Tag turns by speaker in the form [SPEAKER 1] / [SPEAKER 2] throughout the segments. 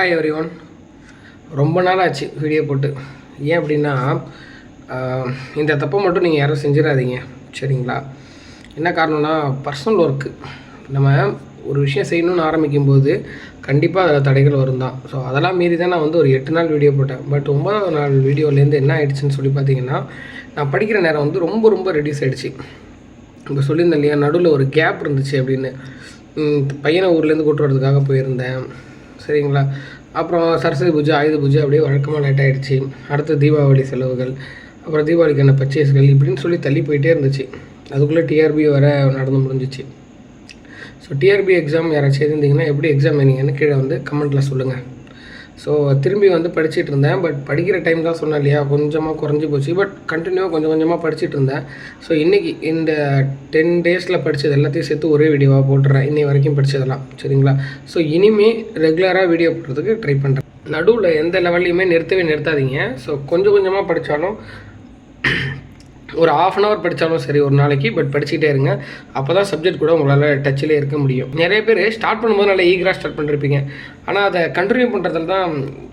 [SPEAKER 1] Hi every one ரொம்ப நாள் ஆச்சு வீடியோ போட்டு. ஏன் அப்படின்னா இந்த தப்பை மட்டும் நீங்கள் யாரும் செஞ்சிடாதீங்க. சரிங்களா? என்ன காரணம்னா பர்சனல் ஒர்க்கு நம்ம ஒரு விஷயம் செய்யணும்னு ஆரம்பிக்கும்போது கண்டிப்பாக அதில் தடைகள் வரும் தான் ஸோ அதெல்லாம் மீறி தான் நான் வந்து ஒரு எட்டு நாள் வீடியோ போட்டேன். பட் ஒன்பதாவது நாள் வீடியோலேருந்து என்ன ஆயிடுச்சுன்னு சொல்லி பார்த்தீங்கன்னா நான் படிக்கிற நேரம் வந்து ரொம்ப ரொம்ப ரெடியூஸ் ஆகிடுச்சு இப்போ சொல்லியிருந்தேன் இல்லையா நடுவில் ஒரு கேப் இருந்துச்சு அப்படின்னு. பையனை ஊர்லேருந்து கூட்டு வரதுக்காக போயிருந்தேன். சரிங்களா? அப்புறம் சரஸ்வதி பூஜை ஆயுத பூஜை அப்படியே வழக்கமாக லேட் ஆகிடுச்சு அடுத்து தீபாவளி செலவுகள் அப்புறம் தீபாவளிக்கான பர்ச்சேஸ்கள் இப்படின்னு சொல்லி தள்ளி போயிட்டே இருந்துச்சு. அதுக்குள்ளே டிஆர்பி வர நடந்து முடிஞ்சிச்சு. ஸோ டிஆர்பி எக்ஸாம் யாராச்சும் எழுதிருந்தீங்கன்னா எப்படி எக்ஸாம் எழுதிங்கன்னு கீழே வந்து கமெண்ட்டில் சொல்லுங்கள் ஸோ திரும்பி வந்து படிச்சுட்டு இருந்தேன். பட் படிக்கிற டைம் தான் சொன்னேன் இல்லையா? கொஞ்சமாக குறைஞ்சி போச்சு. பட் கண்டினியூவாக கொஞ்சம் கொஞ்சமாக படிச்சுட்டு இருந்தேன். ஸோ இன்றைக்கி இந்த டென் டேஸில் படித்தது எல்லாத்தையும் சேர்த்து ஒரே வீடியோவாக போட்டுறேன். இன்னை வரைக்கும் படித்ததெல்லாம் சரிங்களா? ஸோ இனிமேல் ரெகுலராக வீடியோ போடுறதுக்கு ட்ரை பண்ணுறேன் நடுவில் எந்த லெவல்லையுமே நிறுத்தவே நிறுத்தாதீங்க. ஸோ கொஞ்சம் கொஞ்சமாக படித்தாலும் ஒரு ஆஃப் அன் ஹவர் படித்தாலும் சரி ஒரு நாளைக்கு பட் படிச்சுக்கிட்டே இருங்க. அப்போ தான் சப்ஜெக்ட் கூட உங்களால் டச்சிலே இருக்க முடியும். நிறைய பேர் ஸ்டார்ட் பண்ணும்போது நல்லா ஈகராக ஸ்டார்ட் பண்ணிருப்பீங்க. ஆனால் அதை கண்டினியூ பண்ணுறதுல தான்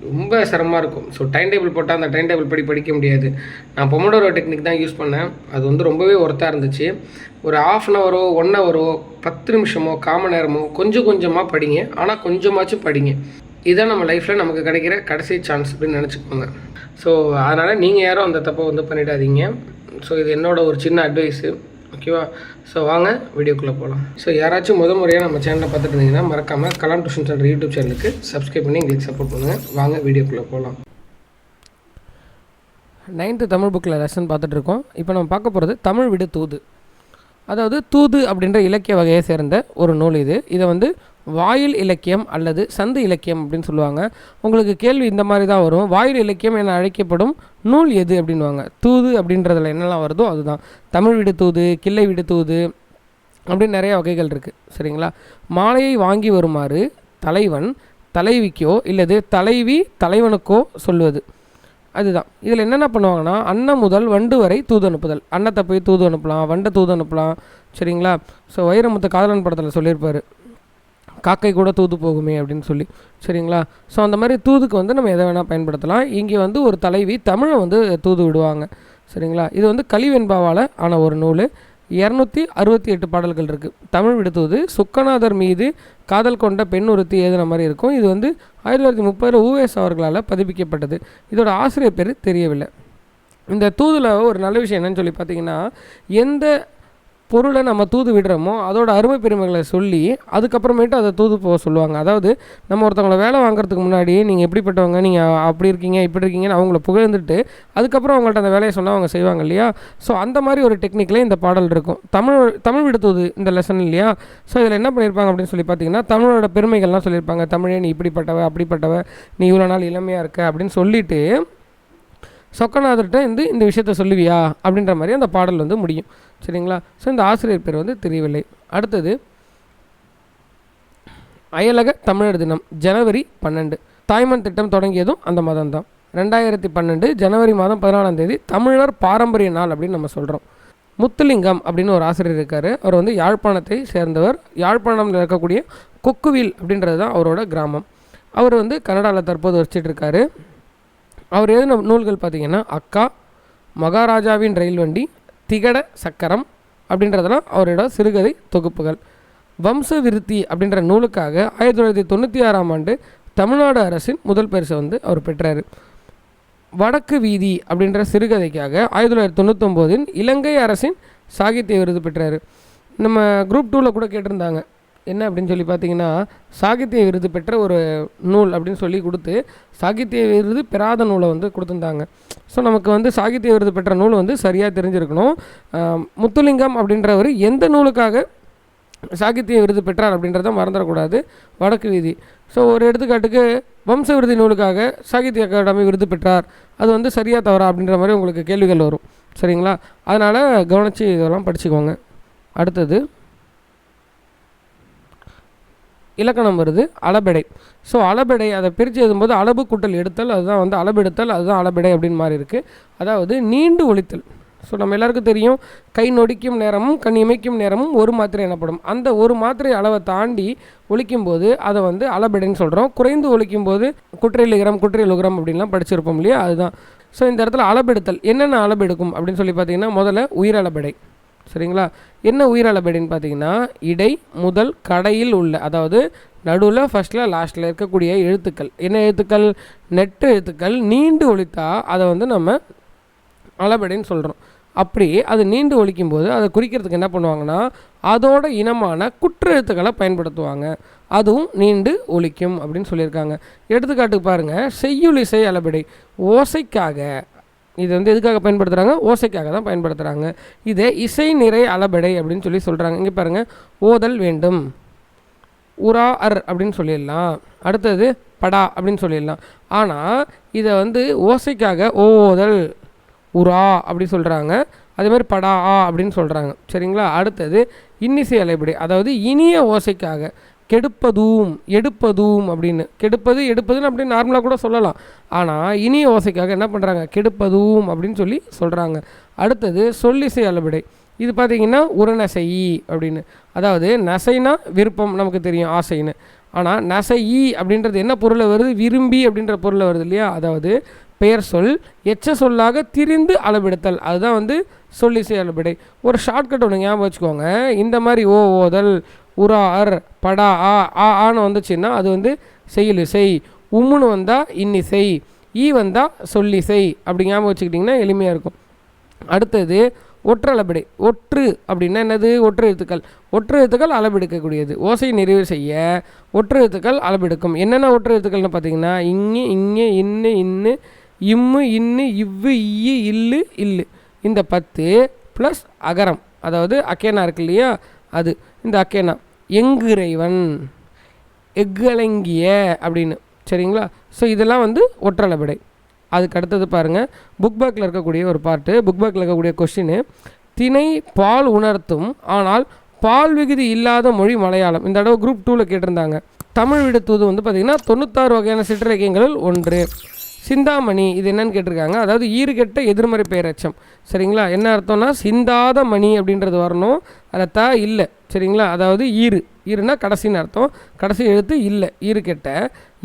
[SPEAKER 1] ரொம்ப சிரமமாக இருக்கும். ஸோ டைம் டேபிள் போட்டால் அந்த டைம் டேபிள் படி படிக்க முடியாது. நான் பொமோடோரோ டெக்னிக் தான் யூஸ் பண்ணேன். அது வந்து ரொம்பவே ஒர்த்தாக இருந்துச்சு. ஒரு ஆஃப் அன் ஹவரோ ஒன் ஹவரோ பத்து நிமிஷமோ காமன் நேரமோ கொஞ்சம் கொஞ்சமாக படிங்க. ஆனால் கொஞ்சமாச்சும் படிங்க. இதுதான் நம்ம லைஃப்பில் நமக்கு கிடைக்கிற கடைசி சான்ஸ் அப்படின்னு நினச்சிக்கோங்க. ஸோ அதனால் நீங்கள் யாரும் அந்த தப்பை வந்து பண்ணிடாதீங்க. ஸோ இது என்னோட ஒரு சின்ன அட்வைஸு ஓகேவா ஸோ வாங்க வீடியோக்குள்ளே போகலாம் ஸோ யாராச்சும் முத முறையாக நம்ம சேனலை பார்த்துட்டு இருந்தீங்கன்னா மறக்காமல் கலாம் டியூஷன் சென்டர் யூடியூப் சேனலுக்கு சப்ஸ்கிரைப் பண்ணி எங்களுக்கு சப்போர்ட் பண்ணுங்கள் வாங்க வீடியோக்குள்ளே போகலாம் நைன்த்து தமிழ் புக்கில் லெசன் பார்த்துட்டு இருக்கோம். இப்போ நம்ம பார்க்க போகிறது தமிழ் விடு தூது. அதாவது தூது அப்படின்ற இலக்கிய வகையை சேர்ந்த ஒரு நூல் இது. இதை வந்து வாயில் இலக்கியம் அல்லது சந்து இலக்கியம் அப்படின்னு சொல்லுவாங்க. உங்களுக்கு கேள்வி இந்த மாதிரி தான் வரும். வாயில் இலக்கியம் என அழைக்கப்படும் நூல் எது அப்படின்வாங்க தூது அப்படின்றதுல என்னெல்லாம் வருதோ அதுதான். தமிழ் விடு தூது கிள்ளை விடு தூது அப்படின்னு நிறைய வகைகள் இருக்குது சரிங்களா? மாலையை வாங்கி வருமாறு தலைவன் தலைவிக்கோ இல்லது தலைவி தலைவனுக்கோ சொல்வது. அதுதான். இதில் என்னென்ன பண்ணுவாங்கன்னா அன்னம் முதல் வண்டு வரை தூது அனுப்புதல். அன்னத்தை போய் தூது அனுப்பலாம் வண்டை தூது அனுப்பலாம். சரிங்களா? ஸோ வைரமுத்து காதலன் படத்தில் சொல்லியிருப்பார். காக்கை கூட தூது போகுமே அப்படின்னு சொல்லி. சரிங்களா? ஸோ அந்த மாதிரி தூதுக்கு வந்து நம்ம எதை வேணால் பயன்படுத்தலாம். இங்கே வந்து ஒரு தலைவி தமிழை வந்து தூது விடுவாங்க. சரிங்களா? இது வந்து கலிவெண்பாவால் ஆன ஒரு நூல். இரநூத்தி அறுபத்தி எட்டு பாடல்கள் இருக்குது தமிழ் விடுத்துவது சுக்கநாதர் மீது காதல் கொண்ட பெண் ஒருத்தி ஏதுன மாதிரி இருக்கும். இது வந்து ஆயிரத்தி தொள்ளாயிரத்தி முப்பதில் ஊவேஸ் அவர்களால் பதிப்பிக்கப்பட்டது. இதோட ஆசிரியர் பேர் தெரியவில்லை. இந்த தூதில் ஒரு நல்ல விஷயம் என்னன்னு சொல்லி பார்த்தீங்கன்னா எந்த பொருளை நம்ம தூது விடுறோமோ அதோட அருமை பெருமைகளை சொல்லி அதுக்கப்புறமேட்டு அதை தூது போக சொல்லுவாங்க. அதாவது நம்ம ஒருத்தவங்களை வேலை வாங்குறதுக்கு முன்னாடி நீங்கள் எப்படிப்பட்டவங்க நீங்கள் அப்படி இருக்கீங்க இப்படி இருக்கீங்கன்னு அவங்கள புகழ்ந்துட்டு அதுக்கப்புறம் அவங்கள்ட்ட அந்த வேலையை சொன்னால் அவங்க செய்வாங்க இல்லையா? ஸோ அந்த மாதிரி ஒரு டெக்னிக்கில் இந்த பாடல் இருக்கும். தமிழ் தமிழ் விடுத்தூது இந்த லெசன் இல்லையா? ஸோ இதில் என்ன பண்ணியிருப்பாங்க அப்படின்னு சொல்லி பார்த்தீங்கன்னா தமிழோட பெருமைகள்லாம் சொல்லியிருப்பாங்க. தமிழே நீ இப்படிப்பட்டவ அப்படிப்பட்டவ நீ இவ்வளோ நாள் இளமையாக இருக்க அப்படின்னு சொல்லிட்டு சொக்கநாதர்கிட்ட வந்து இந்த விஷயத்த சொல்லுவியா? அப்படின்ற மாதிரி அந்த பாடல் வந்து முடியும். சரிங்களா? ஸோ இந்த ஆசிரியர் பேர் வந்து தெரியவில்லை அடுத்தது அயலக தமிழர் தினம் ஜனவரி பன்னெண்டு. தாய்மன் திட்டம் தொடங்கியதும் அந்த மாதம் தான் ரெண்டாயிரத்தி பன்னெண்டு ஜனவரி மாதம் பதினாலாம் தேதி தமிழர் பாரம்பரிய நாள் அப்படின்னு நம்ம சொல்கிறோம் முத்துலிங்கம் அப்படின்னு ஒரு ஆசிரியர் இருக்கார். அவர் வந்து யாழ்ப்பாணத்தை சேர்ந்தவர். யாழ்ப்பாணம்ல இருக்கக்கூடிய கொக்குவில் அப்படின்றது தான் அவரோட கிராமம். அவர் வந்து கனடாவில் தற்போது வச்சுட்டு இருக்காரு. அவர் எழுதின நூல்கள் பார்த்திங்கன்னா அக்கா மகாராஜாவின் ரயில் வண்டி திகட சக்கரம் அப்படின்றதெல்லாம் அவரோட சிறுகதை தொகுப்புகள். வம்ச விருத்தி அப்படின்ற நூலுக்காக ஆயிரத்தி தொள்ளாயிரத்தி தொண்ணூற்றி ஆறாம் ஆண்டு தமிழ்நாடு அரசின் முதல் பரிசை வந்து அவர் பெற்றார். வடக்கு வீதி அப்படின்ற சிறுகதைக்காக ஆயிரத்தி தொள்ளாயிரத்தி தொண்ணூத்தொம்போதின் இலங்கை அரசின் சாகித்ய விருது பெற்றார். நம்ம குரூப் டூவில் கூட கேட்டிருந்தாங்க. என்ன அப்படின்னு சொல்லி பார்த்தீங்கன்னா சாகித்ய விருது பெற்ற ஒரு நூல் அப்படின்னு சொல்லி கொடுத்து சாகித்ய விருது பெறாத நூலை வந்து கொடுத்துருந்தாங்க. ஸோ நமக்கு வந்து சாகித்ய விருது பெற்ற நூல் வந்து சரியாக தெரிஞ்சிருக்கணும். முத்துலிங்கம் அப்படின்றவர் எந்த நூலுக்காக சாகித்ய விருது பெற்றார் அப்படின்றத மறந்துடக்கூடாது. வடக்கு வீதி. ஸோ ஒரு எடுத்துக்காட்டுக்கு வம்ச விருதி நூலுக்காக சாகித்ய அகாடமி விருது பெற்றார். அது வந்து சரியாக தவறா அப்படின்ற மாதிரி உங்களுக்கு கேள்விகள் வரும். சரிங்களா? அதனால் கவனித்து இதெல்லாம் படிச்சுக்கோங்க. அடுத்தது. இலக்கணம் வருது அளபெடை. ஸோ அளபெடை அதை பிரித்து எழுதும்போது அளவு கூட்டல் எடுத்தல் அதுதான் வந்து அளபெடுத்தல் அதுதான் அளபெடை அப்படின்னு மாதிரி இருக்குது அதாவது நீண்டு ஒழித்தல். ஸோ நம்ம எல்லாருக்கும் தெரியும் கை நொடிக்கும் நேரமும் கண் இமைக்கும் நேரமும் ஒரு மாத்திரை எனப்படும். அந்த ஒரு மாத்திரை அளவை தாண்டி ஒழிக்கும்போது அதை வந்து அளபெடைன்னு சொல்கிறோம் குறைந்து ஒழிக்கும்போது குற்றையிலுகிறம் குற்றையிலுகிறம் அப்படின்லாம் படிச்சிருப்போம் இல்லையா? அதுதான். ஸோ இந்த இடத்துல அளபெடுத்தல் என்னென்ன அளபெடுக்கும் அப்படின்னு சொல்லி பார்த்தீங்கன்னா முதல்ல உயிரளபெடை. சரிங்களா? என்ன உயிரளபெடைன்னு பார்த்தீங்கன்னா இடை முதல் கடையில் உள்ள அதாவது நடுவில் ஃபஸ்ட்டில் லாஸ்ட்டில் இருக்கக்கூடிய எழுத்துக்கள். என்ன எழுத்துக்கள்? நெட்டு எழுத்துக்கள். நீண்டு ஒழித்தா அதை வந்து நம்ம அளபடின்னு சொல்கிறோம் அப்படி அது நீண்டு ஒழிக்கும் போது அதை குறிக்கிறதுக்கு என்ன பண்ணுவாங்கன்னா அதோட இனமான குற்றெழுத்துக்களை பயன்படுத்துவாங்க. அதுவும் நீண்டு ஒழிக்கும் அப்படின்னு சொல்லியிருக்காங்க. எடுத்துக்காட்டுக்கு பாருங்கள் செய்யுளிசை அளபடி. ஓசைக்காக இது வந்து எதுக்காக பயன்படுத்துகிறாங்க ஓசைக்காக தான் பயன்படுத்துகிறாங்க இதை இசை நிறை அளபடை அப்படின்னு சொல்லி சொல்கிறாங்க இங்கே பாருங்கள் ஓதல் வேண்டும். உரா அர் அப்படின்னு சொல்லிடலாம். அடுத்தது படா அப்படின்னு சொல்லிடலாம். ஆனால் இதை வந்து ஓசைக்காக ஓதல் உரா அப்படி சொல்கிறாங்க அதே மாதிரி படா ஆ அப்படின்னு சொல்கிறாங்க சரிங்களா? அடுத்தது இன்னிசை அலைபடி அதாவது இனிய ஓசைக்காக. கெடுப்பதும் எடுப்பதும் அப்படின்னு கெடுப்பது எடுப்பதுன்னு அப்படி நார்மலாக கூட சொல்லலாம் ஆனால் இனிய ஓசைக்காக என்ன பண்ணுறாங்க கெடுப்பதும் அப்படின்னு சொல்லி சொல்கிறாங்க அடுத்தது சொல்லிசை அளபடை இது பார்த்திங்கன்னா உரநசை அப்படின்னு அதாவது நசைனா விருப்பம் நமக்கு தெரியும் ஆசைன்னு ஆனால் நசை அப்படின்றது என்ன பொருளை வருது விரும்பி அப்படின்ற பொருளை வருது இல்லையா அதாவது பெயர் சொல் எச்ச சொல்லாக திரிந்து அளவெடுத்தல் அதுதான் வந்து சொல்லிசை அளபடை ஒரு ஷார்ட்கட் ஒன்று ஞாபகம் வச்சுக்கோங்க இந்த மாதிரி ஓ ஓதல் உரா அர் படா ஆ ஆ ஆன்னு வந்துச்சுன்னா அது வந்து செய்யுளிசை உம்முன்னு வந்தால் இன்னி செய் ஈ வந்தால் சொல்லிசை அப்படி ஞாபகம் வச்சுக்கிட்டிங்கன்னா எளிமையாக இருக்கும். அடுத்தது ஒற்றளபெடை ஒற்று அப்படின்னா என்னது? ஒற்று எழுத்துக்கள். ஒற்று எழுத்துக்கள் அளபெடுக்கக்கூடியது ஓசை நிறைவு செய்ய ஒற்று எழுத்துக்கள் அளபெடுக்கும் என்னென்ன ஒற்று எழுத்துக்கள்னு பார்த்தீங்கன்னா இங்கு இங்கே இன்னு இன்னு இம்மு இன்னு இவ்வு ஈ இல்லு இல்லு. இந்த பத்து ப்ளஸ் அகரம். அதாவது அக்கேனா இருக்கு இல்லையா? அது. இந்த அக்கேனா எங்குறைவன்? எஃகலங்கிய? அப்படின்னு. சரிங்களா? ஸோ இதெல்லாம் வந்து ஒற்றளபடை அதுக்கு அடுத்தது பாருங்கள் புக் பேக்கில் இருக்கக்கூடிய ஒரு பாட்டு புக் பேக்கில் இருக்கக்கூடிய கொஷின் திணை பால் உணர்த்தும் ஆனால் பால் விகுதி இல்லாத மொழி மலையாளம். இந்த தடவை குரூப் டூவில் கேட்டிருந்தாங்க. தமிழ் விடுத்துவது வந்து பார்த்திங்கன்னா தொண்ணூத்தாறு வகையான சிற்றிலக்கியங்களில் ஒன்று. சிந்தாமணி இது என்னன்னு கேட்டிருக்காங்க. அதாவது ஈறுகெட்ட எதிர்மறை பெயரச்சம் சரிங்களா? என்ன அர்த்தம்னா சிந்தாத மணி அப்படின்றது வரணும். அதை தா இல்லை. சரிங்களா? அதாவது ஈறு. ஈருனா கடைசின்னு அர்த்தம். கடைசி எழுத்து இல்லை. ஈறுகெட்ட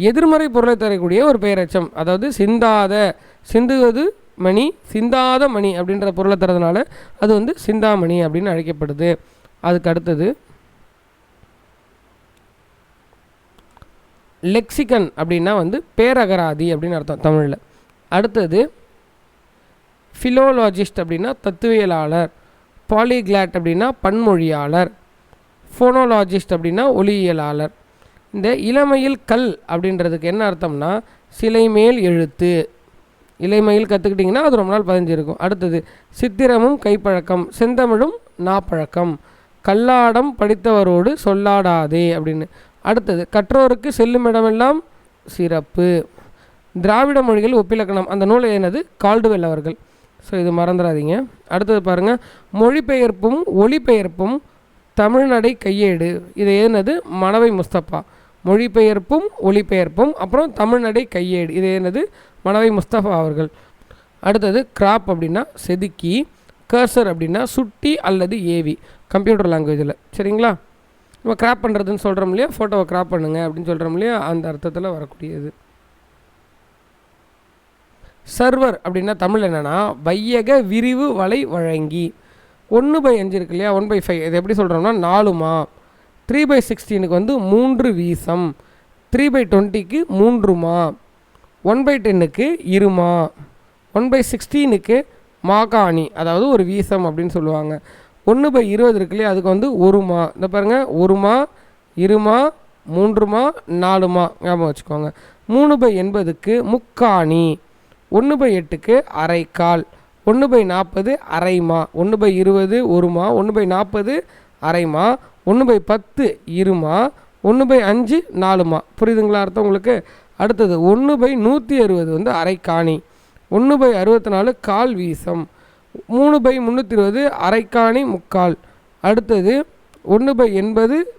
[SPEAKER 1] எதிர்மறை பொருளை தரக்கூடிய ஒரு பெயரச்சம் அதாவது சிந்தாத. சிந்துவது மணி சிந்தாத மணி அப்படின்ற பொருளை தரதுனால அது வந்து சிந்தாமணி அப்படின்னு அழைக்கப்படுது. அதுக்கு அடுத்தது லெக்சிகன் அப்படின்னா வந்து பேரகராதி அப்படின்னு அர்த்தம் தமிழில். அடுத்தது ஃபிலோலாஜிஸ்ட் அப்படின்னா தத்துவியலாளர் பாலிகிளாட் அப்படின்னா பன்மொழியாளர் ஃபோனோலாஜிஸ்ட் அப்படின்னா ஒளியியலாளர். இந்த இளமையில் கல் அப்படின்றதுக்கு என்ன அர்த்தம்னா சிலை மேல் எழுத்து. இளமையில் கற்றுக்கிட்டிங்கன்னா அது ரொம்ப நாள் பதிஞ்சிருக்கும். அடுத்தது சித்திரமும் கைப்பழக்கம் செந்தமிழும் நாப்பழக்கம். கல்லாடம் படித்தவரோடு சொல்லாடாதே அப்படின்னு. அடுத்தது கற்றோருக்கு செல்லும் இடமெல்லாம் சிறப்பு. திராவிட மொழிகள் ஒப்பிலக்கணம். அந்த நூலை என்னது? கால்டுவெல் அவர்கள். ஸோ இது மறந்துடாதீங்க. அடுத்தது பாருங்கள் மொழிபெயர்ப்பும் ஒளிபெயர்ப்பும் தமிழ்நடை கையேடு. இது என்னது? மணவை முஸ்தபா. மொழிபெயர்ப்பும் ஒளிபெயர்ப்பும் அப்புறம் தமிழ்நடை கையேடு. இது என்னது? மணவை முஸ்தபா அவர்கள். அடுத்தது கிராப் அப்படின்னா செதுக்கி கர்சர் அப்படின்னா சுட்டி அல்லது ஏவி. கம்ப்யூட்டர் லாங்குவேஜில். சரிங்களா? நம்ம கிராப் பண்ணுறதுன்னு சொல்கிறோம் இல்லையா? ஃபோட்டோவை கிராப் பண்ணுங்க அப்படின்னு சொல்கிறோம் இல்லையா? அந்த அர்த்தத்தில் வரக்கூடியது. சர்வர் அப்படின்னா தமிழ் என்னென்னா வையக விரிவு வலை வழங்கி. ஒன்று பை அஞ்சு இருக்கு இல்லையா? ஒன் பை ஃபைவ் இது எப்படி சொல்கிறோம்னா நாலுமா? த்ரீ பை சிக்ஸ்டீனுக்கு வந்து மூன்று வீசம். த்ரீ பை டுவெண்ட்டிக்கு மூன்றுமா? ஒன் பை டென்னுக்கு இருமா? ஒன் பை சிக்ஸ்டீனுக்கு மாகாணி அதாவது ஒரு வீசம் அப்படின்னு சொல்லுவாங்க. ஒன்று பை இருபது இருக்கு இல்லையா அதுக்கு வந்து ஒருமா இந்த பாருங்கள் ஒருமா இருமா மூன்றுமா நாலுமா ஞாபகம் வச்சுக்கோங்க. மூணு பை எண்பதுக்கு முக்காணி. ஒன்று பை எட்டுக்கு அரைக்கால். ஒன்று பை நாற்பது அரைமா ஒன்று பை இருபது ஒருமா ஒன்று பை நாற்பது அரைமா ஒன்று பை பத்து இருமா ஒன்று பை அஞ்சு நாலுமா புரியுதுங்களா அர்த்தம் உங்களுக்கு? அடுத்தது ஒன்று பை நூற்றி அறுபது வந்து அரைக்காணி. ஒன்று பை அறுபத்தி நாலு கால் வீசம். மூணு பை முந்நூற்றி இருபது அரைக்காணி முக்கால். அடுத்தது ஒன்று பை எண்பது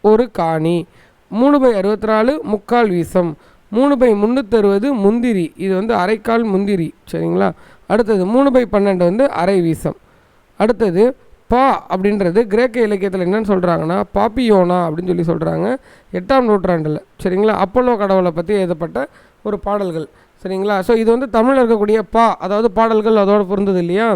[SPEAKER 1] ஒரு காணி. மூணு பை அறுபத்தி நாலு முக்கால் வீசம். மூணு பை முந்நூற்றறுபது முந்திரி. இது வந்து அரைக்கால் முந்திரி. சரிங்களா?
[SPEAKER 2] அடுத்தது மூணு பை பன்னெண்டு வந்து அரை வீசம். அடுத்தது பா அப்படின்றது கிரேக்க இலக்கியத்தில் என்னன்னு சொல்கிறாங்கன்னா பாப்பியோனா அப்படின்னு சொல்லி சொல்கிறாங்க எட்டாம் நூற்றாண்டில். சரிங்களா? அப்போலோ கடவுளை பற்றி எழுதப்பட்ட ஒரு பாடல்கள். சரிங்களா? ஸோ இது வந்து தமிழில் இருக்கக்கூடிய பா அதாவது பாடல்கள் அதோடு பொருந்தது இல்லையா?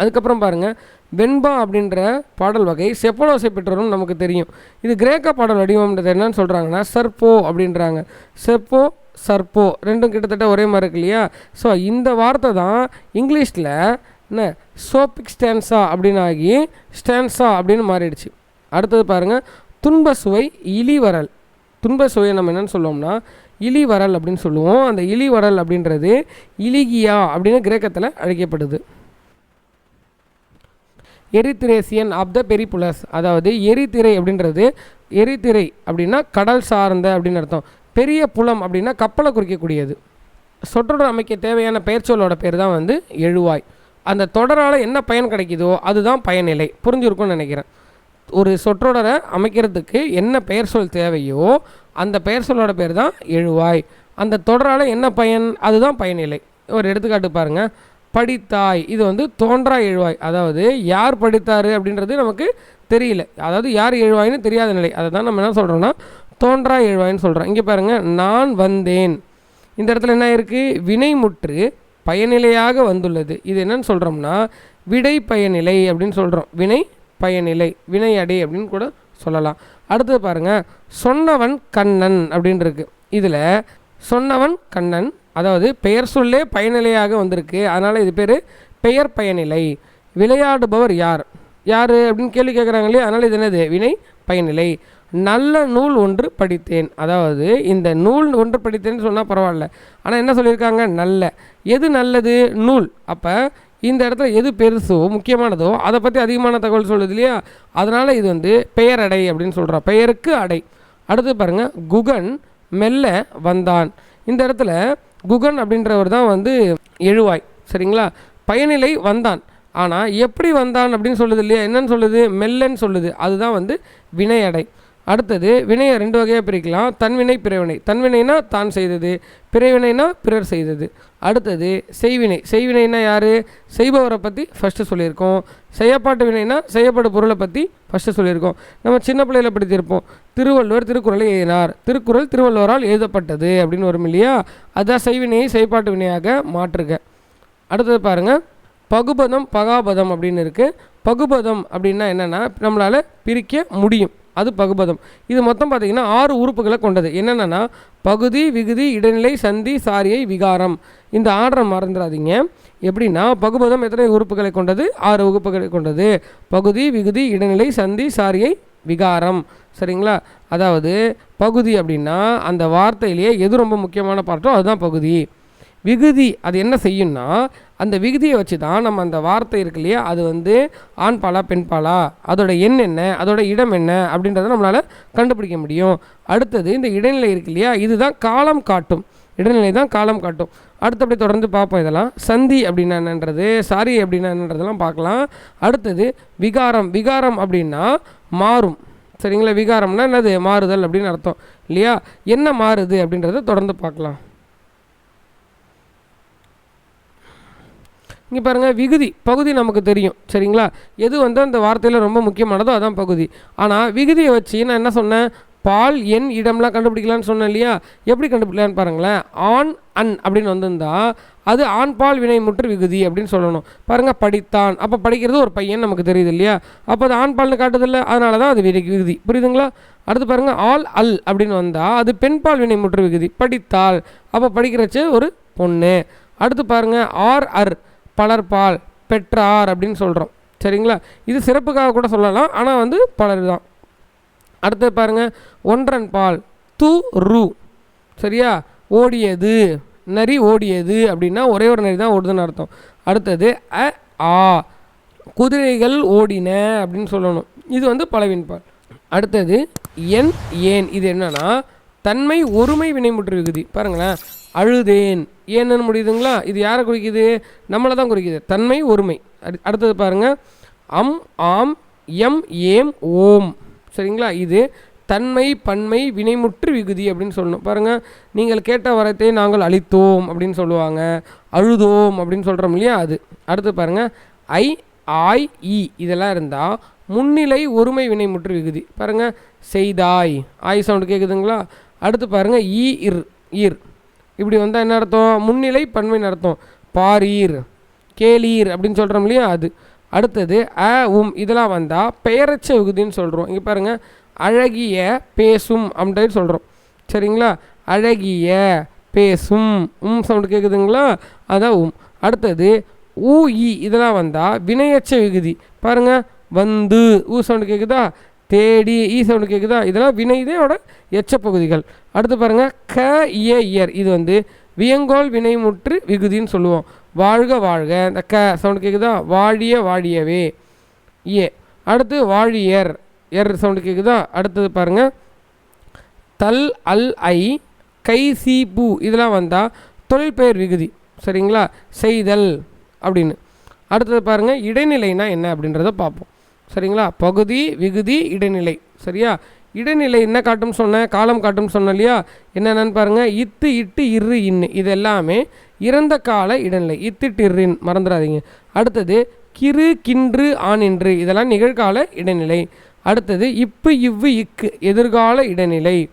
[SPEAKER 2] அதுக்கப்புறம் பாருங்கள் வெண்பா அப்படின்ற பாடல் வகை செப்பனோசை பெற்றோரும் நமக்கு தெரியும். இது கிரேக்க பாடல் வடிவம்ன்றது என்னன்னு சொல்கிறாங்கன்னா சர்போ அப்படின்றாங்க. செப்போ சர்போ ரெண்டும் கிட்டத்தட்ட ஒரே மாதிரி இருக்கு இல்லையா? ஸோ இந்த வார்த்தை தான் இங்கிலீஷில் என்ன? சோபிக் ஸ்டான்ஸா அப்படின்னு ஆகி ஸ்டான்ஸா அப்படின்னு மாறிடுச்சு. அடுத்தது பாருங்கள் துன்ப சுவை இலிவரல் துன்ப சுவையை நம்ம என்னன்னு சொல்லுவோம்னா இலிவரல் அப்படின்னு சொல்லுவோம். அந்த இலிவரல் அப்படின்றது இலிகியா அப்படின்னு கிரேக்கத்தில் அழைக்கப்படுது. எரித்திரேசியன் ஆஃப் த பெரிபுலஸ் அதாவது எரித்திரை அப்படின்றது எரித்திரை அப்படின்னா கடல் சார்ந்த அப்படின்னு அர்த்தம். பெரிய புலம் அப்படின்னா கப்பலை குறிக்கக்கூடியது. சொற்றொடர் அமைக்க தேவையான பெயர்ச்சொல்லோட பேர் தான் வந்து எழுவாய். அந்த தொடரால் என்ன பயன் கிடைக்குதோ அதுதான் பயனிலை. புரிஞ்சிருக்கும்னு நினைக்கிறேன். ஒரு சொற்றொடரை அமைக்கிறதுக்கு என்ன பெயர் சொல் தேவையோ அந்த பெயர் சொல்லோட பேர் தான் எழுவாய். அந்த தொடரால் என்ன பயன்? அதுதான் பயனிலை. ஒரு எடுத்துக்காட்டு பாருங்கள் படித்தாய். இது வந்து தோன்றா எழுவாய். அதாவது யார் படித்தார் அப்படின்றது நமக்கு தெரியல. அதாவது யார் எழுவாய்னு தெரியாத நிலை. அதை தான் நம்ம என்ன சொல்கிறோம்னா தோன்றா எழுவாய்னு சொல்கிறோம் இங்கே பாருங்கள் நான் வந்தேன். இந்த இடத்துல என்ன இருக்குது வினைமுற்று பயனிலையாக வந்துள்ளது. இது என்னன்னு சொல்கிறோம்னா விடை பயனிலை அப்படின்னு சொல்கிறோம் வினை பயனிலை வினை அப்படின்னு கூட சொல்லலாம். அடுத்தது பாருங்கள் சொன்னவன் கண்ணன் அப்படின்னு இருக்கு இதில் சொன்னவன் கண்ணன் அதாவது பெயர் சொல்லே பயனிலையாக வந்திருக்கு. அதனால் இது பேர் பெயர் பயனிலை. விளையாடுபவர் யார்? யார் அப்படின்னு கேள்வி கேட்குறாங்க இல்லையா? அதனால் இது என்னது? வினை பயனிலை. நல்ல நூல் ஒன்று படித்தேன். அதாவது இந்த நூல் ஒன்று படித்தேன்னு சொன்னால் பரவாயில்ல. ஆனால் என்ன சொல்லியிருக்காங்க? நல்ல. எது நல்லது? நூல். அப்போ இந்த இடத்துல எது பெருசோ முக்கியமானதோ அதை பற்றி அதிகமான தகவல் சொல்லுது இல்லையா? அதனால் இது வந்து பெயர் அடை அப்படின்னு சொல்கிறோம் பெயருக்கு அடை. அடுத்து பாருங்கள் குகன் மெல்ல வந்தான். இந்த இடத்துல குகன் அப்படின்றவர் தான் வந்து எழுவாய் சரிங்களா? பயனிலை வந்தான். ஆனால் எப்படி வந்தான் அப்படின்னு சொல்லுது இல்லையா? என்னன்னு சொல்லுது? மெல்லன்னு சொல்லுது. அதுதான் வந்து வினையடை. அடுத்தது வினையை ரெண்டு வகையாக பிரிக்கலாம். தன்வினை பிறவினை தன்வினைனா தான் செய்தது பிறவினைனா பிறர் செய்தது. அடுத்தது செய்வினை. செய்வினைனா யார்? செய்பவரை பற்றி ஃபஸ்ட்டு சொல்லியிருக்கோம். செய்யப்பாட்டு வினைனா செய்யப்பட்ட பொருளை பற்றி ஃபஸ்ட்டு சொல்லியிருக்கோம். நம்ம சின்ன பிள்ளையில் படித்திருப்போம் திருவள்ளுவர் திருக்குறளை எழுதினார். திருக்குறள் திருவள்ளுவரால் எழுதப்பட்டது அப்படின்னு வரும் இல்லையா? அதுதான் செய்வினையை செய்யப்பாட்டு வினையாக மாற்றுக. அடுத்தது பாருங்கள் பகுபதம் பகாபதம் அப்படின்னு இருக்குது பகுபதம் அப்படின்னா என்னென்னா நம்மளால் பிரிக்க முடியும். அது பகுபதம். இது மொத்தம் பார்த்திங்கன்னா ஆறு உறுப்புகளை கொண்டது. என்னென்னா பகுதி விகுதி இடைநிலை சந்தி சாரியை விகாரம். இந்த ஆர்டரை மறந்துடாதீங்க. எப்படின்னா பகுபதம் எத்தனை உறுப்புகளை கொண்டது? ஆறு உறுப்புகளை கொண்டது. பகுதி விகுதி இடைநிலை சந்தி சாரியை விகாரம். சரிங்களா? அதாவது பகுதி அப்படின்னா அந்த வார்த்தையிலேயே எது ரொம்ப முக்கியமான பார்ட்டோ அதுதான் பகுதி. விகுதி அது என்ன செய்யும்னா அந்த விகுதியை வச்சு தான் நம்ம அந்த வார்த்தை இருக்கு இல்லையா? அது வந்து ஆண் பாலா பெண் பாலா அதோட எண் என்ன? அதோட இடம் என்ன? அப்படின்றத நம்மளால் கண்டுபிடிக்க முடியும். அடுத்தது இந்த இடைநிலை இருக்கு இல்லையா? இதுதான் காலம் காட்டும். இடைநிலை தான் காலம் காட்டும். அடுத்தபடி தொடர்ந்து பார்ப்போம் இதெல்லாம். சந்தி அப்படின்னா என்னன்றது? சாரி அப்படின்னா என்னன்றதெல்லாம் பார்க்கலாம். அடுத்தது விகாரம். விகாரம் அப்படின்னா மாறும். சரிங்களா? விகாரம்னா என்னது? மாறுதல் அப்படின்னு அர்த்தம். இல்லையா? என்ன மாறுது அப்படின்றத தொடர்ந்து பார்க்கலாம். இங்கே பாருங்கள் விகுதி பகுதி நமக்கு தெரியும் சரிங்களா? எது வந்து அந்த வார்த்தையில் ரொம்ப முக்கியமானதோ அதான் பகுதி. ஆனால் விகுதியை வச்சு நான் என்ன சொன்னேன்? பால் எண் இடம்லாம் கண்டுபிடிக்கலான்னு சொன்னேன் இல்லையா? எப்படி கண்டுபிடிக்கலான்னு பாருங்களேன். ஆண் அன் அப்படின்னு வந்திருந்தா அது ஆண் பால் வினை முற்று விகுதி அப்படின்னு சொல்லணும். பாருங்கள் படித்தான். அப்போ படிக்கிறது ஒரு பையன் நமக்கு தெரியுது இல்லையா? அப்போ அது ஆண் பால்னு காட்டுதில்ல அதனால தான் அது வினை விகுதி. புரியுதுங்களா? அடுத்து பாருங்கள் ஆல் அல் அப்படின்னு வந்தால் அது பெண் பால் வினை முற்று விகுதி. படித்தாள். அப்போ படிக்கிறச்சு ஒரு பொண்ணு. அடுத்து பாருங்கள் ஆர் அர். பலர்பால் பெற்றார் அப்படின்னு சொல்கிறோம் சரிங்களா? இது சிறப்புக்காக கூட சொல்லலாம். ஆனால் வந்து பலர் தான். அடுத்து பாருங்கள் ஒன்றன் பால் து ரு. சரியா? ஓடியது. நரி ஓடியது அப்படின்னா ஒரே ஒரு நரி தான் ஓடுதுன்னு அர்த்தம். அடுத்தது அ ஆ. குதிரைகள் ஓடின அப்படின்னு சொல்லணும். இது வந்து பலவின் பால். அடுத்தது என் ஏன். இது என்னன்னா தன்மை ஒருமை வினைமுற்று விகுதி. பாருங்களேன். அழுதேன். ஏன்னு முடியுதுங்களா? இது யாரை குறிக்குது? நம்மளை தான் குறிக்குது. தன்மை ஒருமை. அடு- அடுத்தது பாருங்க. அம் ஆம் எம் ஏம் ஓம். சரிங்களா? இது தன்மை பன்மை வினைமுற்று விகுதி அப்படின்னு சொல்லணும். பாருங்கள் நீங்கள் கேட்ட வரத்தை நாங்கள் அழித்தோம் அப்படின்னு சொல்லுவாங்க. அழுதோம் அப்படின்னு சொல்கிறோம் இல்லையா அது? அடுத்து பாருங்கள் ஐ ஆய் இ இதெல்லாம் இருந்தால் முன்னிலை ஒருமை வினைமுற்று விகுதி. பாருங்கள் செய்தாய். ஆய் சவுண்டு கேட்குதுங்களா அடுத்து பாருங்கள் ஈ இர் ஈர் இப்படி வந்தால் என்ன அர்த்தம்? முன்னிலை பன்மைன்னு அர்த்தம். பாரீர் கேளீர் அப்படின்னு சொல்கிறோம் இல்லையா அது. அடுத்தது அ உம் இதெல்லாம் வந்தால் பெயரச்ச விகுதின்னு சொல்கிறோம் இங்கே பாருங்கள் அழகிய பேசும் அப்படின்னு சொல்கிறோம் சரிங்களா? அழகிய பேசும். உம் சவுண்டு கேட்குதுங்களா அதான் உம். அடுத்தது ஊ இ இதெல்லாம் வந்தால் வினையச்ச விகுதி பாருங்கள் வந்து. ஊ சவுண்டு கேட்குதா தேடி ஈ சவுண்டு கேட்குதா இதெல்லாம் வினைதோட எச்ச பகுதிகள். அடுத்து பாருங்கள் க இய இயர். இது வந்து வியங்கோல் வினைமுற்று விகுதின்னு சொல்லுவோம். வாழ்க வாழ்க. இந்த க சவுண்டு கேட்குதா வாழிய வாழியவே. ஏ அடுத்து வாழியர். எர் சவுண்டு கேட்குதா அடுத்தது பாருங்கள் தல் அல் ஐ கை சி பூ. இதெல்லாம் வந்தால் தொழிற்பெயர் விகுதி. சரிங்களா? செய்தல் அப்படின்னு. அடுத்தது பாருங்கள் இடைநிலைனா என்ன அப்படின்றத பார்ப்போம் சரிங்களா? பகுதி விகுதி இடைநிலை. சரியா? இடைநிலை என்ன காட்டும் சொன்னேன் காலம் காட்டும் சொன்னேன் இல்லையா? என்னென்னு பாருங்கள் இத்து இட்டு இரு இன்னு இது எல்லாமே இறந்த கால இடைநிலை. இத்திட்டு இர்ரின் மறந்துடாதீங்க. அடுத்தது கிறு கின்று ஆனின்று இதெல்லாம் நிகழ்கால இடைநிலை. அடுத்தது இப்பு இவ்வு இக்கு. எதிர்கால இடைநிலை.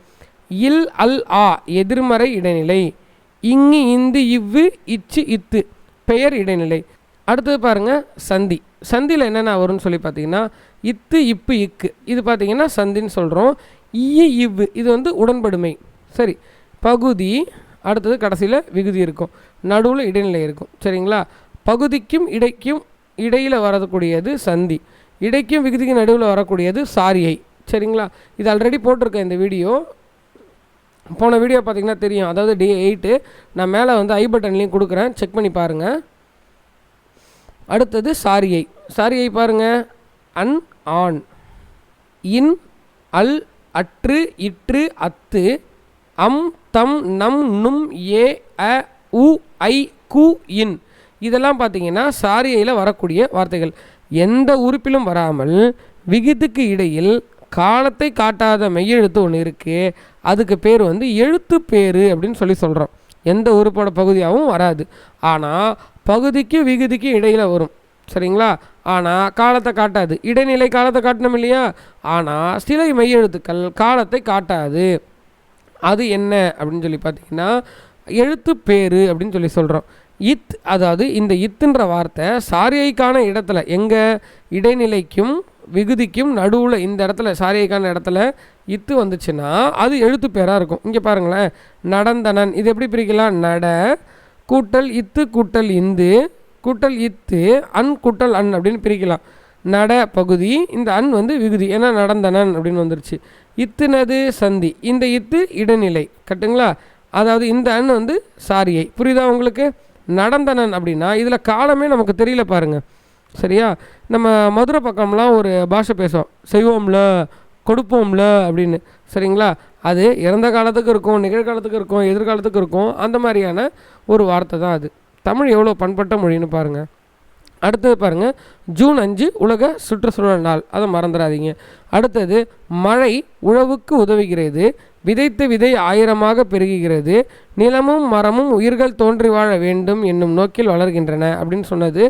[SPEAKER 2] இல் அல் ஆ. எதிர்மறை இடைநிலை. இங்கு இந்து இவ்வு இச்சு இத்து. பெயர் இடைநிலை. அடுத்தது பாருங்கள் சந்தி. சந்தியில் என்னென்ன வரும்னு சொல்லி பார்த்தீங்கன்னா இத்து இப்பு இக்கு. இது பார்த்தீங்கன்னா சந்தின்னு சொல்கிறோம் ஈ இவ்வு. இது வந்து உடன்படுமை. சரி. பகுதி அடுத்தது கடைசியில் விகுதி இருக்கும். நடுவில் இடைநிலை இருக்கும். சரிங்களா? பகுதிக்கும் இடைக்கும் இடையில் வரக்கூடியது சந்தி. இடைக்கும் விகுதிக்கும் நடுவில் வரக்கூடியது சாரியை. சரிங்களா? இது ஆல்ரெடி போட்டிருக்கேன் இந்த வீடியோ. போன வீடியோ பார்த்தீங்கன்னா தெரியும். அதாவது டே எயிட்டு நான் மேலே வந்து ஐ பட்டன்லேயும் கொடுக்குறேன். செக் பண்ணி பாருங்கள் அடுத்தது சாரியை. சாரியை பாருங்கள் அன் ஆண் இன் அல் அற்று இற்று அத்து. அம் தம் நம் நும் ஏ அ உ ஐ கு இன். இதெல்லாம் பார்த்தீங்கன்னா சாரியையில் வரக்கூடிய வார்த்தைகள். எந்த உறுப்பிலும் வராமல் விகிதுக்கு இடையில் காலத்தை காட்டாத மெய்யெழுத்து ஒன்று இருக்குது அதுக்கு பேர் வந்து எழுத்து பேர் அப்படின்னு சொல்லி சொல்கிறோம் எந்த உறுப்போட பகுதியாகவும் வராது. ஆனால் பகுதிக்கும் விகுதிக்கும் இடையில் வரும். சரிங்களா? ஆனால் காலத்தை காட்டாது. இடைநிலை காலத்தை காட்டணும் இல்லையா? ஆனால் சிலை மெய்யெழுத்துக்கள் காலத்தை காட்டாது. அது என்ன அப்படின்னு சொல்லி பார்த்தீங்கன்னா எழுத்து பேரு அப்படின்னு சொல்லி சொல்கிறோம் இத் அதாவது இந்த இத்துன்ற வார்த்தை சாரியைக்கான இடத்துல எங்கள் இடைநிலைக்கும் விகுதிக்கும் நடுவில் இந்த இடத்துல சாரியைக்கான இடத்துல இத்து வந்துச்சுன்னா அது எழுத்து பேராக இருக்கும். இங்கே பாருங்களேன். நடந்தனன். இது எப்படி பிரிக்கலாம்? நட கூட்டல் இத்து கூட்டல் இந்து கூட்டல் இத்து அன் கூட்டல் அன் அப்படின்னு பிரிக்கலாம். நட பகுதி இந்த அன் வந்து விகுதி ஏன்னா நடந்தனன் அப்படின்னு வந்துருச்சு. இத்துனது சந்தி இந்த இத்து இடைநிலை கட்டுங்களா? அதாவது இந்த அன் வந்து சாரியை. புரியுதா உங்களுக்கு? நடந்தனன் அப்படின்னா இதில் காலமே நமக்கு தெரியல பாருங்கள் சரியா? நம்ம மதுரை பக்கம்லாம் ஒரு பாஷை பேசுவோம். செய்வோம்ல கொடுப்போம்ல அப்படின்னு. சரிங்களா? அது இறந்த காலத்துக்கு இருக்கும் நிகழ்காலத்துக்கு இருக்கும் எதிர்காலத்துக்கு இருக்கும் அந்த மாதிரியான ஒரு வார்த்தை தான் அது. தமிழ் எவ்வளோ பண்பட்ட மொழின்னு பாருங்கள் அடுத்தது பாருங்கள் ஜூன் அஞ்சு உலக சுற்றுச்சூழல் நாள். அதை மறந்துடாதீங்க. அடுத்தது மழை உழவுக்கு உதவுகிறது விதைத்த விதை ஆயிரமாக பெருகுகிறது நிலமும் மரமும் உயிர்கள் தோன்றி வாழ வேண்டும் என்னும் நோக்கில் வளர்கின்றன அப்படின்னு சொன்னது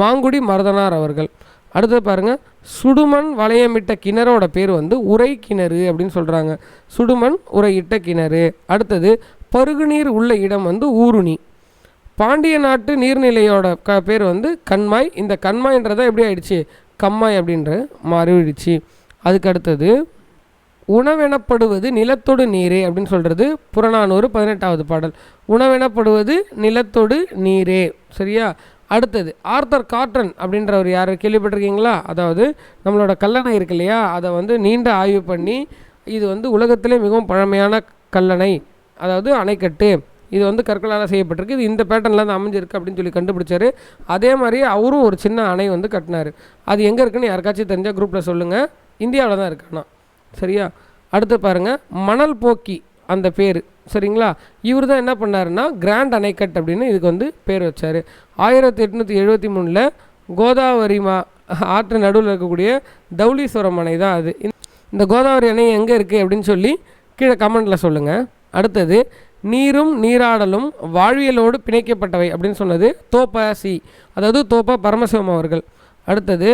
[SPEAKER 2] மாங்குடி மருதனார் அவர்கள். அடுத்தது பாருங்கள் சுடுமண் வளையமிட்ட கிணறோட பேர் வந்து உரை கிணறு அப்படின்னு சொல்கிறாங்க சுடுமண் உரையிட்ட கிணறு. அடுத்தது பருகுநீர் உள்ள இடம் வந்து ஊருணி. பாண்டிய நாட்டு நீர்நிலையோட க பேர் வந்து கண்மாய். இந்த கண்மாய்ன்றதை எப்படி ஆயிடுச்சு? கம்மாய் அப்படின்ற மாறிடுச்சு. அதுக்கு அடுத்தது உணவெனப்படுவது நிலத்தொடு நீரே அப்படின்னு சொல்கிறது புறநானூறு பதினெட்டாவது பாடல். உணவெனப்படுவது நிலத்தொடு நீரே. சரியா? அடுத்தது ஆர்த்தர் காட்டன் அப்படின்றவர் யார்? கேள்விப்பட்டிருக்கீங்களா? அதாவது நம்மளோட கல்லணை இருக்கு இல்லையா? அதை வந்து நீண்ட ஆய்வு பண்ணி இது வந்து உலகத்திலே மிகவும் பழமையான கல்லணை. அதாவது அணைக்கட்டு. இது வந்து கற்களால் செய்யப்பட்டிருக்கு. இது இந்த பேட்டர்னில் தான் அமைஞ்சிருக்கு அப்படின்னு சொல்லி கண்டுபிடிச்சாரு. அதே மாதிரி அவரும் ஒரு சின்ன அணை வந்து கட்டினார். அது எங்கே இருக்குன்னு யாருக்காச்சும் தெரிஞ்சால் குரூப்பில் சொல்லுங்கள் இந்தியாவில் தான் இருக்கானா சரியா? அடுத்து பாருங்கள் மணல் போக்கி. அந்த பேர். சரிங்களா? இவர் தான் என்ன பண்ணாருன்னா கிராண்ட் அணைக்கட் அப்படின்னு இதுக்கு வந்து பேர் வச்சார். ஆயிரத்தி எட்நூற்றி எழுபத்தி மூணில் கோதாவரி மா ஆற்று நடுவில் இருக்கக்கூடிய தௌலீஸ்வரம் அணை தான் அது. இந்த கோதாவரி அணை எங்கே இருக்குது அப்படின்னு சொல்லி கீழே கமெண்ட்டில் சொல்லுங்கள் அடுத்தது நீரும் நீராடலும் வாழ்வியலோடு பிணைக்கப்பட்டவை அப்படின்னு சொன்னது தோப்ப சி அதாவது தோப்ப பரமசிவம் அவர்கள். அடுத்தது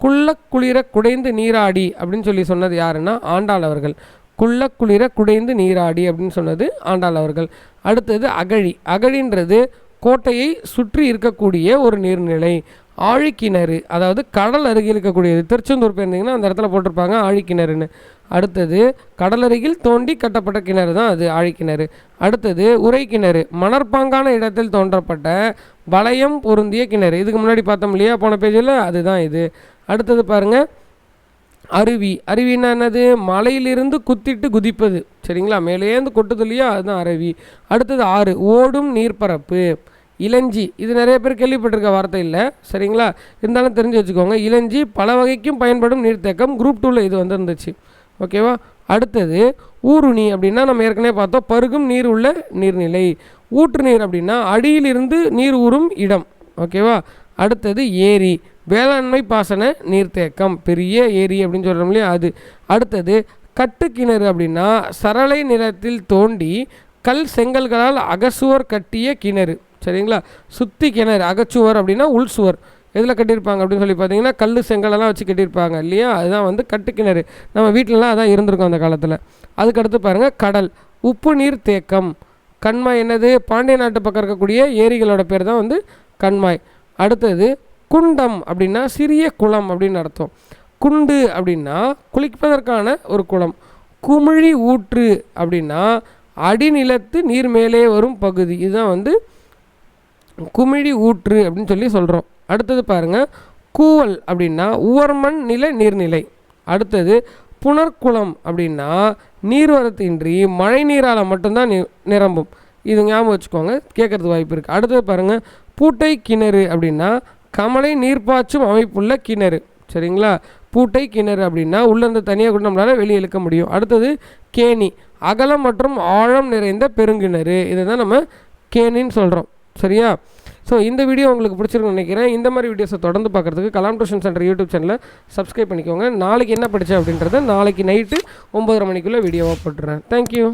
[SPEAKER 2] குள்ள குளிர குடைந்து நீராடி அப்படின்னு சொல்லி சொன்னது யாருன்னா ஆண்டாள் அவர்கள். குள்ள குளிர குடைந்து நீராடி அப்படின்னு சொன்னது ஆண்டாள் அவர்கள். அடுத்தது அகழி. அகழின்றது கோட்டையை சுற்றி இருக்கக்கூடிய ஒரு நீர்நிலை ஆழிக்கிணறு. அதாவது கடல் அருகில் இருக்கக்கூடியது. திருச்செந்தூர் போயிருந்தீங்கன்னா அந்த இடத்துல போட்டிருப்பாங்க ஆழிக்கிணறுன்னு. அடுத்தது கடல் அருகில் தோண்டி கட்டப்பட்ட கிணறு தான் அது ஆழிக்கிணறு. அடுத்தது உரை கிணறு மணற்பாங்கான இடத்தில் தோன்றப்பட்ட வளையம் பொருந்திய கிணறு. இதுக்கு முன்னாடி பார்த்தோம் இல்லையா? போன பேஜில் அதுதான் இது. அடுத்தது பாருங்கள் அருவி. அருவின்னா என்னது? மலையிலிருந்து குத்திட்டு குதிப்பது. சரிங்களா? மேலேருந்து கொட்டுதுலையோ அதுதான் அருவி. அடுத்தது ஆறு. ஓடும் நீர்ப்பரப்பு. இளஞ்சி. இது நிறைய பேர் கேள்விப்பட்டிருக்க வார்த்தை இல்லை சரிங்களா? இருந்தாலும் தெரிஞ்சு வச்சுக்கோங்க. இளஞ்சி பல வகைக்கும் பயன்படும் நீர்த்தேக்கம். குரூப் டூவில் இது வந்துருந்துச்சு. ஓகேவா? அடுத்தது ஊருணி அப்படின்னா நம்ம ஏற்கனவே பார்த்தோம். பருகும் நீர் உள்ள நீர்நிலை. ஊற்று நீர் அப்படின்னா அடியிலிருந்து நீர் ஊறும் இடம். ஓகேவா? அடுத்தது ஏரி. வேளாண்மை பாசன நீர்த்தேக்கம் பெரிய ஏரி அப்படின்னு சொல்கிறோம் இல்லையா? அது அடுத்தது கட்டுக்கிணறு அப்படின்னா சரளை நிலத்தில் தோண்டி கல் செங்கல்களால் அகசுவர் கட்டிய கிணறு. சரிங்களா? சுத்தி கிணறு அகச்சுவர் அப்படின்னா உள் சுவர். எதில் கட்டியிருப்பாங்க அப்படின்னு சொல்லி பார்த்தீங்கன்னா கல் செங்கலெல்லாம் வச்சு கட்டியிருப்பாங்க இல்லையா? அதுதான் வந்து கட்டுக்கிணறு. நம்ம வீட்டிலலாம் அதான் இருந்திருக்கும் அந்த காலத்தில். அதுக்கடுத்து பாருங்கள் கடல். உப்பு நீர் தேக்கம். கண்மாய் என்னது? பாண்டிய நாட்டு பக்கம் இருக்கக்கூடிய ஏரிகளோட பேர் தான் வந்து கண்மாய். அடுத்தது குண்டம் அப்படின்னா சிறிய குளம் அப்படின்னு அர்த்தம். குண்டு அப்படின்னா குளிப்பதற்கான ஒரு குளம். குமிழி ஊற்று அப்படின்னா அடிநிலத்து நீர் மேலே வரும் பகுதி. இதுதான் வந்து குமிழி ஊற்று அப்படின்னு சொல்லி சொல்கிறோம் அடுத்தது பாருங்கள் கூவல் அப்படின்னா உவர்மண் நில நீர்நிலை. அடுத்தது புனர்குளம் அப்படின்னா நீர்வரத்தின்றி மழை நீரால் மட்டும்தான் நி நிரம்பும். இது ஞாபகம் வச்சுக்கோங்க கேட்குறதுக்கு வாய்ப்பு இருக்குது அடுத்தது பாருங்கள் பூட்டை கிணறு அப்படின்னா கமலை நீர்ப்பாய்ச்சும் அமைப்புள்ள கிணறு. சரிங்களா? பூட்டை கிணறு அப்படின்னா உள்ளேருந்து தனியாக கூட நம்மளால் வெளியே இழுக்க முடியும். அடுத்தது கேணி. அகலம் மற்றும் ஆழம் நிறைந்த பெருங்கிணறு. இதை தான் நம்ம கேணின்னு சொல்கிறோம் சரியா? ஸோ இந்த வீடியோ உங்களுக்கு பிடிச்சிருக்குன்னு நினைக்கிறேன். இந்த மாதிரி வீடியோஸை தொடர்ந்து பார்க்குறதுக்கு கலாம் டியூஷன் சென்டர் யூடியூப் சேனலை சப்ஸ்கிரைப் பண்ணிக்கோங்க. நாளைக்கு என்ன படித்தேன் அப்படின்றத நாளைக்கு நைட்டு ஒம்பதரை மணிக்குள்ளே வீடியோவாக போட்டுறேன். தேங்க்யூ